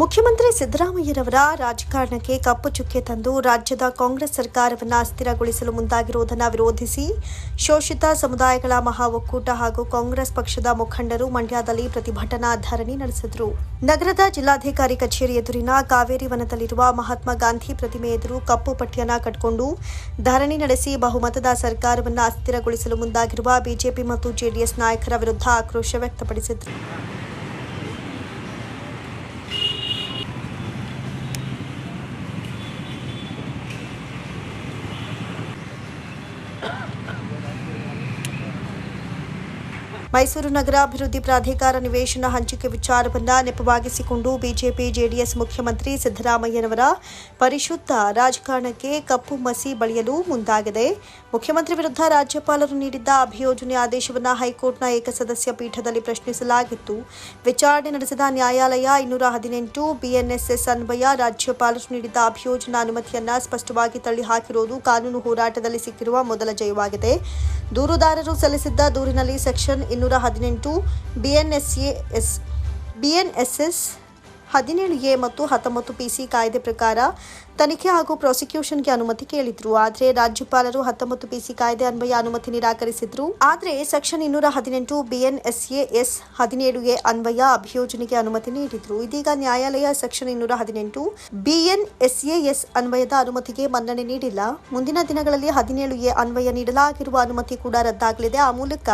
ಮುಖ್ಯಮಂತ್ರಿ ಸಿದ್ದರಾಮಯ್ಯರವರ ರಾಜಕಾರಣಕ್ಕೆ ಕಪ್ಪು ಚುಕ್ಕೆ ತಂದು ರಾಜ್ಯದ ಕಾಂಗ್ರೆಸ್ ಸರ್ಕಾರವನ್ನು ಅಸ್ಥಿರಗೊಳಿಸಲು ಮುಂದಾಗಿರುವುದನ್ನು ವಿರೋಧಿಸಿ ಶೋಷಿತ ಸಮುದಾಯಗಳ ಮಹಾ ಒಕ್ಕೂಟ ಹಾಗೂ ಕಾಂಗ್ರೆಸ್ ಪಕ್ಷದ ಮುಖಂಡರು ಮಂಡ್ಯದಲ್ಲಿ ಪ್ರತಿಭಟನಾ ಧರಣಿ ನಡೆಸಿದರು. ನಗರದ ಜಿಲ್ಲಾಧಿಕಾರಿ ಕಚೇರಿ ಎದುರಿನ ಕಾವೇರಿ ವನದಲ್ಲಿರುವ ಮಹಾತ್ಮ ಗಾಂಧಿ ಪ್ರತಿಮೆ ಎದುರು ಕಪ್ಪು ಪಟ್ಟಿಯನ್ನು ಕಟ್ಟಿಕೊಂಡು ಧರಣಿ ನಡೆಸಿ ಬಹುಮತದ ಸರ್ಕಾರವನ್ನು ಅಸ್ಥಿರಗೊಳಿಸಲು ಮುಂದಾಗಿರುವ ಬಿಜೆಪಿ ಮತ್ತು ಜೆಡಿಎಸ್ ನಾಯಕರ ವಿರುದ್ಧ ಆಕ್ರೋಶ ವ್ಯಕ್ತಪಡಿಸಿದರು. ಮೈಸೂರು ನಗರ ಅಭಿವೃದ್ಧಿ ಪ್ರಾಧಿಕಾರ ನಿವೇಶನ ಹಂಚಿಕೆ ವಿಚಾರವನ್ನ ನೆಪವಾಗಿಸಿಕೊಂಡು ಬಿಜೆಪಿ ಜೆಡಿಎಸ್ ಮುಖ್ಯಮಂತ್ರಿ ಸಿದ್ದರಾಮಯ್ಯನವರ ಪರಿಶುದ್ಧ ರಾಜಕಾರಣಕ್ಕೆ ಕಪ್ಪು ಮಸಿ ಬಳಿಯಲು ಮುಂದಾಗಿದೆ. ಮುಖ್ಯಮಂತ್ರಿ ವಿರುದ್ಧ ರಾಜ್ಯಪಾಲರು ನೀಡಿದ್ದ ಅಭಿಯೋಜನೆ ಆದೇಶವನ್ನು ಹೈಕೋರ್ಟ್ನ ಏಕಸದಸ್ಯ ಪೀಠದಲ್ಲಿ ಪ್ರಶ್ನಿಸಲಾಗಿತ್ತು. ವಿಚಾರಣೆ ನಡೆಸಿದ ನ್ಯಾಯಾಲಯ ಇನ್ನೂರ ಹದಿನೆಂಟು ಬಿಎನ್ಎಸ್ಎಸ್ ಅನ್ವಯ ರಾಜ್ಯಪಾಲರು ನೀಡಿದ್ದ ಅಭಿಯೋಜನಾ ಅನುಮತಿಯನ್ನ ಸ್ಪಷ್ಟವಾಗಿ ತಳ್ಳಿಹಾಕಿರುವುದು ಕಾನೂನು ಹೋರಾಟದಲ್ಲಿ ಸಿಕ್ಕಿರುವ ಮೊದಲ ಜಯವಾಗಿದೆ. ದೂರುದಾರರು ಸಲ್ಲಿಸಿದ್ದ ದೂರಿನಲ್ಲಿ ಸೆಕ್ಷನ್ ಇನ್ನೂರ ಹದಿನೆಂಟು ಬಿ ಎನ್ ಎಸ್ ಬಿಎನ್ಎಸ್ಎಸ್ ಹದಿನೇಳು ಎ ಮತ್ತು ಹತ್ತೊಂಬತ್ತು ಪಿಸಿ ಕಾಯ್ದೆ ಪ್ರಕಾರ ತನಿಖೆ ಹಾಗೂ ಪ್ರಾಸಿಕ್ಯೂಷನ್ಗೆ ಅನುಮತಿ ಕೇಳಿದ್ರು. ಆದರೆ ರಾಜ್ಯಪಾಲರು ಹತ್ತೊಂಬತ್ತು ಪಿಸಿ ಕಾಯ್ದೆ ಅನ್ವಯ ಅನುಮತಿ ನಿರಾಕರಿಸಿದ್ರು. ಆದರೆ ಸೆಕ್ಷನ್ ಇನ್ನೂರ ಹದಿನೆಂಟು ಬಿಎನ್ಎಸ್ಎ ಎಸ್ ಹದಿನೇಳು ಎ ಅನ್ವಯ ಅಭಿಯೋಜನೆಗೆ ಅನುಮತಿ ನೀಡಿದ್ರು. ಇದೀಗ ನ್ಯಾಯಾಲಯ ಸೆಕ್ಷನ್ ಇನ್ನೂರ ಹದಿನೆಂಟು ಬಿಎನ್ಎಸ್ಎ ಎಸ್ ಅನ್ವಯದ ಅನುಮತಿಗೆ ಮನ್ನಣೆ ನೀಡಿಲ್ಲ. ಮುಂದಿನ ದಿನಗಳಲ್ಲಿ ಹದಿನೇಳು ಎ ಅನ್ವಯ ನೀಡಲಾಗಿರುವ ಅನುಮತಿ ಕೂಡ ರದ್ದಾಗಲಿದೆ. ಆ ಮೂಲಕ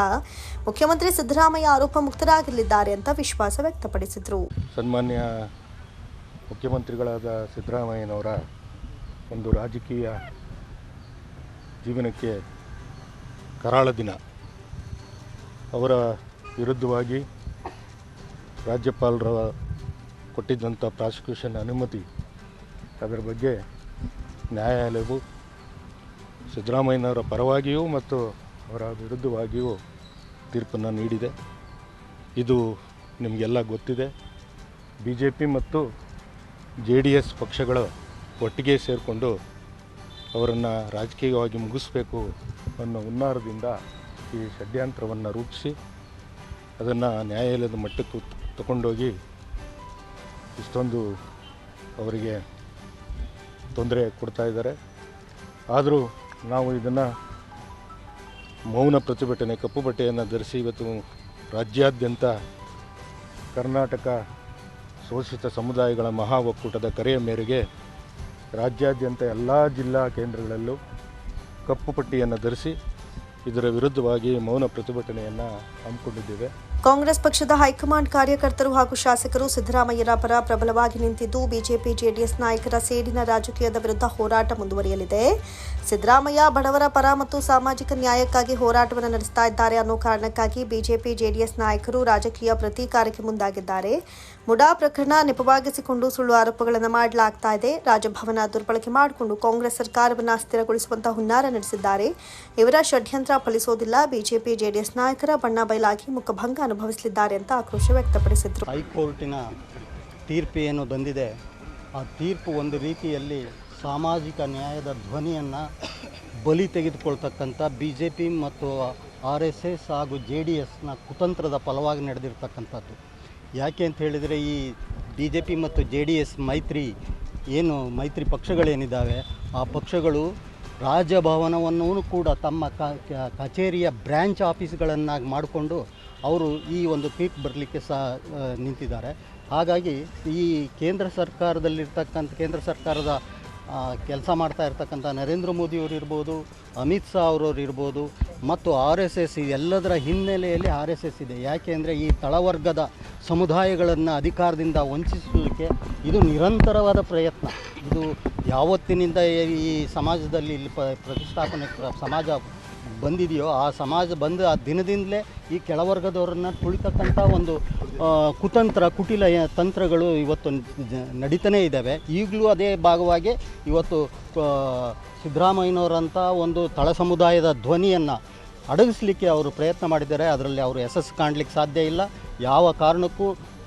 ಮುಖ್ಯಮಂತ್ರಿ ಸಿದ್ದರಾಮಯ್ಯ ಆರೋಪ ಮುಕ್ತರಾಗಲಿದ್ದಾರೆ ಅಂತ ವಿಶ್ವಾಸ ವ್ಯಕ್ತಪಡಿಸಿದ್ರು. ಸನ್ಮಾನ್ಯ ಮುಖ್ಯಮಂತ್ರಿಗಳಾದ ಸಿದ್ದರಾಮಯ್ಯನವರ ಒಂದು ರಾಜಕೀಯ ಜೀವನಕ್ಕೆ ಕರಾಳ ದಿನ. ಅವರ ವಿರುದ್ಧವಾಗಿ ರಾಜ್ಯಪಾಲರ ಕೊಟ್ಟಿದ್ದಂಥ ಪ್ರಾಸಿಕ್ಯೂಷನ್ ಅನುಮತಿ, ಅದರ ಬಗ್ಗೆ ನ್ಯಾಯಾಲಯವು ಸಿದ್ದರಾಮಯ್ಯನವರ ಪರವಾಗಿಯೂ ಮತ್ತು ಅವರ ವಿರುದ್ಧವಾಗಿಯೂ ತೀರ್ಪನ್ನು ನೀಡಿದೆ. ಇದು ನಿಮಗೆಲ್ಲ ಗೊತ್ತಿದೆ. ಬಿ ಜೆ ಪಿ ಮತ್ತು ಜೆ ಡಿ ಎಸ್ ಪಕ್ಷಗಳು ಒಟ್ಟಿಗೆ ಸೇರಿಕೊಂಡು ಅವರನ್ನು ರಾಜಕೀಯವಾಗಿ ಮುಗಿಸ್ಬೇಕು ಅನ್ನೋ ಹುನ್ನಾರದಿಂದ ಈ ಷಡ್ಯಂತ್ರವನ್ನು ರೂಪಿಸಿ ಅದನ್ನು ನ್ಯಾಯಾಲಯದ ಮಟ್ಟಕ್ಕೆ ತಗೊಂಡೋಗಿ ಇಷ್ಟೊಂದು ಅವರಿಗೆ ತೊಂದರೆ ಕೊಡ್ತಾ ಇದ್ದಾರೆ. ಆದರೂ ನಾವು ಇದನ್ನು ಮೌನ ಪ್ರತಿಭಟನೆ ಕಪ್ಪು ಬಟ್ಟೆಯನ್ನು ಧರಿಸಿ ಇವತ್ತು ರಾಜ್ಯಾದ್ಯಂತ ಕರ್ನಾಟಕ ಶೋಷಿತ ಸಮುದಾಯಗಳ ಮಹಾ ಒಕ್ಕೂಟದ ಕರೆಯ ಮೇರೆಗೆ ರಾಜ್ಯಾದ್ಯಂತ ಎಲ್ಲ ಜಿಲ್ಲಾ ಕೇಂದ್ರಗಳಲ್ಲೂ ಕಪ್ಪು ಪಟ್ಟಿಯನ್ನು ಧರಿಸಿ ಇದರ ವಿರುದ್ಧವಾಗಿ ಮೌನ ಪ್ರತಿಭಟನೆಯನ್ನು ಹಮ್ಮಿಕೊಂಡಿದ್ದೇವೆ. ಕಾಂಗ್ರೆಸ್ ಪಕ್ಷದ ಹೈಕಮಾಂಡ್ ಕಾರ್ಯಕರ್ತರು ಹಾಗೂ ಶಾಸಕರು ಸಿದ್ದರಾಮಯ್ಯರ ಪರ ಪ್ರಬಲವಾಗಿ ನಿಂತಿದ್ದು ಬಿಜೆಪಿ ಜೆಡಿಎಸ್ ನಾಯಕರ ಸೇಡಿನ ರಾಜಕೀಯದ ವಿರುದ್ಧ ಹೋರಾಟ ಮುಂದುವರಿಯಲಿದೆ. ಸಿದ್ದರಾಮಯ್ಯ ಬಡವರ ಪರ ಮತ್ತು ಸಾಮಾಜಿಕ ನ್ಯಾಯಕ್ಕಾಗಿ ಹೋರಾಟವನ್ನು ನಡೆಸ್ತಾ ಇದ್ದಾರೆ ಅನ್ನೋ ಕಾರಣಕ್ಕಾಗಿ ಬಿಜೆಪಿ ಜೆಡಿಎಸ್ ನಾಯಕರು ರಾಜಕೀಯ ಪ್ರತೀಕಾರಕ್ಕೆ ಮುಂದಾಗಿದ್ದಾರೆ. ಮುಡಾ ಪ್ರಕರಣ ನೆಪವಾಗಿಸಿಕೊಂಡು ಸುಳ್ಳು ಆರೋಪಗಳನ್ನು ಮಾಡಲಾಗ್ತಾ ಇದೆ. ರಾಜಭವನ ದುರ್ಬಳಕೆ ಮಾಡಿಕೊಂಡು ಕಾಂಗ್ರೆಸ್ ಸರ್ಕಾರವನ್ನು ಅಸ್ಥಿರಗೊಳಿಸುವಂತಹ ಹುನ್ನಾರ ನಡೆಸಿದ್ದಾರೆ. ಇವರ ಷಡ್ಯಂತ್ರ ಫಲಿಸೋದಿಲ್ಲ. ಬಿಜೆಪಿ ಜೆಡಿಎಸ್ ನಾಯಕರ ಬಣ್ಣ ಬಯಲಾಗಿ ಮುಖಭಂಗ ಅನುಭವಿಸಲಿದ್ದಾರೆ ಅಂತ ಆಕ್ರೋಶ ವ್ಯಕ್ತಪಡಿಸಿದರು. ಹೈಕೋರ್ಟಿನ ತೀರ್ಪು ಏನು ಬಂದಿದೆ, ಆ ತೀರ್ಪು ಒಂದು ರೀತಿಯಲ್ಲಿ ಸಾಮಾಜಿಕ ನ್ಯಾಯದ ಧ್ವನಿಯನ್ನು ಬಲಿ ತೆಗೆದುಕೊಳ್ತಕ್ಕಂಥ ಬಿ ಜೆ ಪಿ ಮತ್ತು ಆರ್ ಎಸ್ ಎಸ್ ಹಾಗೂ ಜೆ ಡಿ ಎಸ್ನ ಕುತಂತ್ರದ ಫಲವಾಗಿ ನಡೆದಿರ್ತಕ್ಕಂಥದ್ದು. ಯಾಕೆ ಅಂತ ಹೇಳಿದರೆ ಈ ಬಿ ಜೆ ಪಿ ಮತ್ತು ಜೆ ಡಿ ಎಸ್ ಮೈತ್ರಿ ಏನು ಮೈತ್ರಿ ಪಕ್ಷಗಳೇನಿದ್ದಾವೆ, ಆ ಪಕ್ಷಗಳು ರಾಜಭವನವನ್ನು ಕೂಡ ತಮ್ಮ ಕಚೇರಿಯ ಬ್ರ್ಯಾಂಚ್ ಆಫೀಸ್ಗಳನ್ನಾಗಿ ಮಾಡಿಕೊಂಡು ಅವರು ಈ ಒಂದು ಪೀಕ್ ಬರಲಿಕ್ಕೆ ಸಹ ನಿಂತಿದ್ದಾರೆ. ಹಾಗಾಗಿ ಈ ಕೇಂದ್ರ ಸರ್ಕಾರದಲ್ಲಿರ್ತಕ್ಕಂಥ, ಕೇಂದ್ರ ಸರ್ಕಾರದ ಕೆಲಸ ಮಾಡ್ತಾ ಇರ್ತಕ್ಕಂಥ ನರೇಂದ್ರ ಮೋದಿಯವರು ಇರ್ಬೋದು, ಅಮಿತ್ ಶಾ ಅವರವ್ರು ಇರ್ಬೋದು, ಮತ್ತು ಆರ್ ಎಸ್ ಎಸ್ ಎಲ್ಲದರ ಹಿನ್ನೆಲೆಯಲ್ಲಿ ಆರ್ ಎಸ್ ಎಸ್ ಇದೆ. ಯಾಕೆ ಅಂದರೆ ಈ ತಳವರ್ಗದ ಸಮುದಾಯಗಳನ್ನು ಅಧಿಕಾರದಿಂದ ವಂಚಿಸುವುದಕ್ಕೆ ಇದು ನಿರಂತರವಾದ ಪ್ರಯತ್ನ. ಇದು ಯಾವತ್ತಿನಿಂದ ಈ ಸಮಾಜದಲ್ಲಿ ಇಲ್ಲಿ ಪ್ರತಿಷ್ಠಾಪನೆ, ಸಮಾಜ ಬಂದಿದೆಯೋ, ಆ ಸಮಾಜ ಬಂದ ಆ ದಿನದಿಂದಲೇ ಈ ಕೆಳವರ್ಗದವ್ರನ್ನ ತುಳಿತಕ್ಕಂಥ ಒಂದು ಕುತಂತ್ರ, ಕುಟಿಲ ತಂತ್ರಗಳು ಇವತ್ತು ನಡೀತಾನೇ ಇದ್ದಾವೆ. ಈಗಲೂ ಅದೇ ಭಾಗವಾಗಿ ಇವತ್ತು ಸಿದ್ದರಾಮಯ್ಯನವರಂಥ ಒಂದು ತಳ ಸಮುದಾಯದ ಧ್ವನಿಯನ್ನು ಅಡಗಿಸ್ಲಿಕ್ಕೆ ಅವರು ಪ್ರಯತ್ನ ಮಾಡಿದ್ದಾರೆ. ಅದರಲ್ಲಿ ಅವರು ಯಶಸ್ಸು ಕಾಣಲಿಕ್ಕೆ ಸಾಧ್ಯ ಇಲ್ಲ. ಯಾವ ಕಾರಣಕ್ಕೂ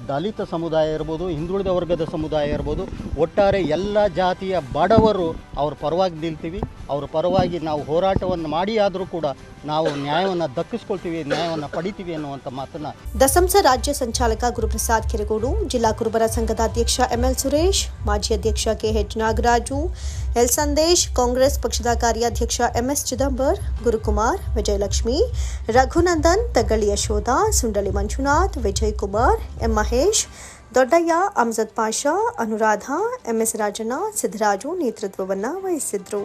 ದಲಿತ ಸಮುದಾಯ ಇರ್ಬೋದು, ಹಿಂದುಳಿದ ವರ್ಗದ ಸಮುದಾಯ ಇರ್ಬೋದು, ಒಟ್ಟಾರೆ ಎಲ್ಲ ಜಾತಿಯ ಬಡವರು ಅವ್ರ ಪರವಾಗಿ ನಿಲ್ತೀವಿ. ಅವರ ಪರವಾಗಿ ನಾವು ಹೋರಾಟವನ್ನು ಮಾಡಿ ಆದರೂ ಕೂಡ ನಾವು ನ್ಯಾಯವನ್ನು ದಕ್ಕಿಸ್ಕೊಳ್ತೀವಿ, ನ್ಯಾಯವನ್ನು ಪಡಿತೀವಿ ಅನ್ನುವಂಥ ಮಾತನ್ನ ದಸಂಸ ರಾಜ್ಯ ಸಂಚಾಲಕ ಗುರುಪ್ರಸಾದ್ ಕೆರೆಗೋಡು, ಜಿಲ್ಲಾ ಕುರುಬರ ಸಂಘದ ಅಧ್ಯಕ್ಷ ಎಂಎಲ್ ಸುರೇಶ್, ಮಾಜಿ ಅಧ್ಯಕ್ಷ ಕೆಎಚ್ ನಾಗರಾಜು, ಎಲ್ ಸಂದೇಶ್, ಕಾಂಗ್ರೆಸ್ ಪಕ್ಷದ ಕಾರ್ಯಾಧ್ಯಕ್ಷ ಎಂಎಸ್ ಚಿದಂಬರ್, ಗುರುಕುಮಾರ್, ವಿಜಯಲಕ್ಷ್ಮಿ, ರಘುನಂದನ್ ತಗಳಿ ಯಶೋಧ ಸುಂಡಳಿ ಮಂಜುನಾಥ್, ವಿಜಯ್ ಕುಮಾರ್, ಎಂ ಮಹೇಶ್, ದೊಡ್ಡಯ್ಯ, ಅಮ್ಜದ್ ಪಾಷಾ, ಅನುರಾಧ, ಎಂಎಸ್ ರಾಜಣ್ಣ ಸಿದ್ದರಾಜು ನೇತೃತ್ವವನ್ನು ವಹಿಸಿದ್ರು.